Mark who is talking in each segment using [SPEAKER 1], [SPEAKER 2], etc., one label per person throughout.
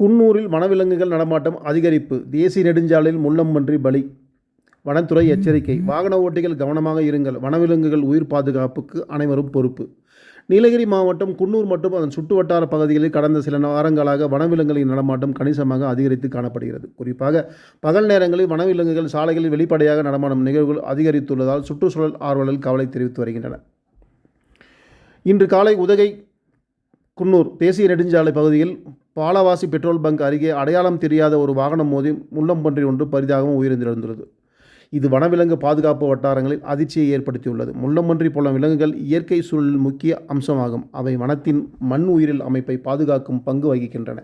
[SPEAKER 1] குன்னூரில் வனவிலங்குகள் நடமாட்டம் அதிகரிப்பு. தேசிய நெடுஞ்சாலையில் முள்ளம்பன்றி பலி. வனத்துறை எச்சரிக்கை. வாகன ஓட்டிகள் கவனமாக இருங்கள். வனவிலங்குகள் உயிர் பாதுகாப்புக்கு அனைவரும் பொறுப்பு. நீலகிரி மாவட்டம் குன்னூர் மற்றும் அதன் சுற்றுவட்டார பகுதிகளில் கடந்த சில வாரங்களாக வனவிலங்குகளின் நடமாட்டம் கணிசமாக அதிகரித்து காணப்படுகிறது. குறிப்பாக பகல் நேரங்களில் வனவிலங்குகள் சாலைகளில் வெளிப்படையாக நடமாடும் நிகழ்வுகள் அதிகரித்துள்ளதால் சுற்றுச்சூழல் ஆர்வலர்கள் கவலை தெரிவித்து வருகின்றனர். இன்று காலை உதகை குன்னூர் தேசிய நெடுஞ்சாலை பகுதியில் பாலவாசி பெட்ரோல் பங்க் அருகே அடையாளம் தெரியாத ஒரு வாகனம் மோதி முள்ளம்பன்றி ஒன்று பரிதாகவும் உயிரிழந்துள்ளது இது வனவிலங்கு பாதுகாப்பு வட்டாரங்களில் அதிர்ச்சியை ஏற்படுத்தியுள்ளது. முள்ளம்பன்றி போல விலங்குகள் இயற்கை சூழலில் முக்கிய அம்சமாகும். அவை வனத்தின் மண் உயிரில் அமைப்பை பாதுகாக்கும் பங்கு வகிக்கின்றன.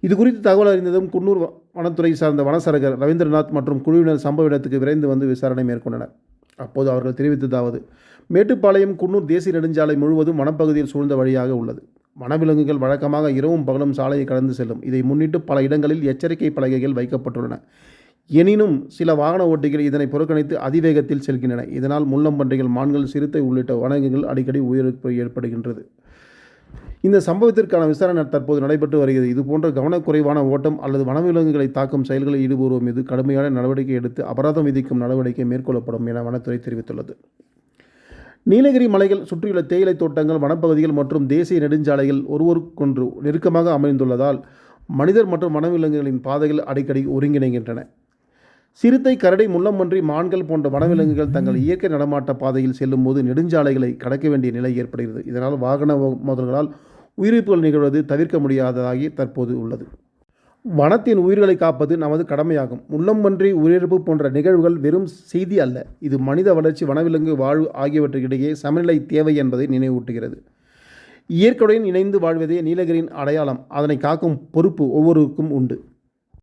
[SPEAKER 1] இது குறித்து தகவல் அறிந்ததும் குன்னூர் வனத்துறை சார்ந்த வனசரகர் ரவீந்திரநாத் மற்றும் குழுவினர் சம்பவ இடத்துக்கு விரைந்து வந்து விசாரணை மேற்கொண்டனர். அப்போது அவர்கள் தெரிவித்ததாவது மேட்டுப்பாளையம் குன்னூர் தேசிய நெடுஞ்சாலை முழுவதும் வனப்பகுதியில் சூழ்ந்த வழியாக உள்ளது. வனவிலங்குகள் வழக்கமாக இரவும் பகலும் சாலையை கடந்து செல்லும். இதை முன்னிட்டு பல இடங்களில் எச்சரிக்கை பலகைகள் வைக்கப்பட்டுள்ளன. எனினும் சில வாகன ஓட்டிகள் இதனை புறக்கணித்து அதிவேகத்தில் செல்கின்றன. இதனால் முள்ளம்பன்றிகள் மான்கள் சிறுத்தை உள்ளிட்ட வனங்கள் அடிக்கடி உயிரிழப்பு ஏற்படுகின்றது. இந்த சம்பவத்திற்கான விசாரணை தற்போது நடைபெற்று வருகிறது. இதுபோன்ற கவனக்குறைவான ஓட்டம் அல்லது வனவிலங்குகளை தாக்கும் செயல்களில் ஈடுபடுவோர் மீது கடுமையான நடவடிக்கை எடுத்து அபராதம் விதிக்கும் நடவடிக்கை மேற்கொள்ளப்படும் என வனத்துறை தெரிவித்துள்ளது. நீலகிரி மலைகள் சுற்றியுள்ள தேயிலை தோட்டங்கள் வனப்பகுதிகள் மற்றும் தேசிய நெடுஞ்சாலைகள் ஒருவருக்கொன்று நெருக்கமாக அமைந்துள்ளதால் மனிதர் மற்றும் வனவிலங்குகளின் பாதைகள் அடிக்கடி ஒருங்கிணைகின்றன. சிறுத்தை கரடி முள்ளம்பன்றி மான்கள் போன்ற வனவிலங்குகள் தங்கள் இயற்கை நடமாட்ட பாதையில் செல்லும் போது நெடுஞ்சாலைகளை கடக்க வேண்டிய நிலை ஏற்படுகிறது. இதனால் வாகன மோதல்களால் உயிரிழப்புகள் நிகழ்வது தவிர்க்க முடியாததாகி தற்போது உள்ளது. வனத்தின் உயிர்களை காப்பது நமது கடமையாகும். முள்ளம்பன்றி உயிரிழப்பு போன்ற நிகழ்வுகள் வெறும் செய்தி அல்ல. இது மனித வளர்ச்சி வனவிலங்கு வாழ்வு ஆகியவற்றுக்கிடையே சமநிலை தேவை என்பதை நினைவூட்டுகிறது. இயற்கையுடன் இணைந்து வாழ்வதே நீலகிரியின் அடையாளம். அதனை காக்கும் பொறுப்பு ஒவ்வொருவருக்கும் உண்டு.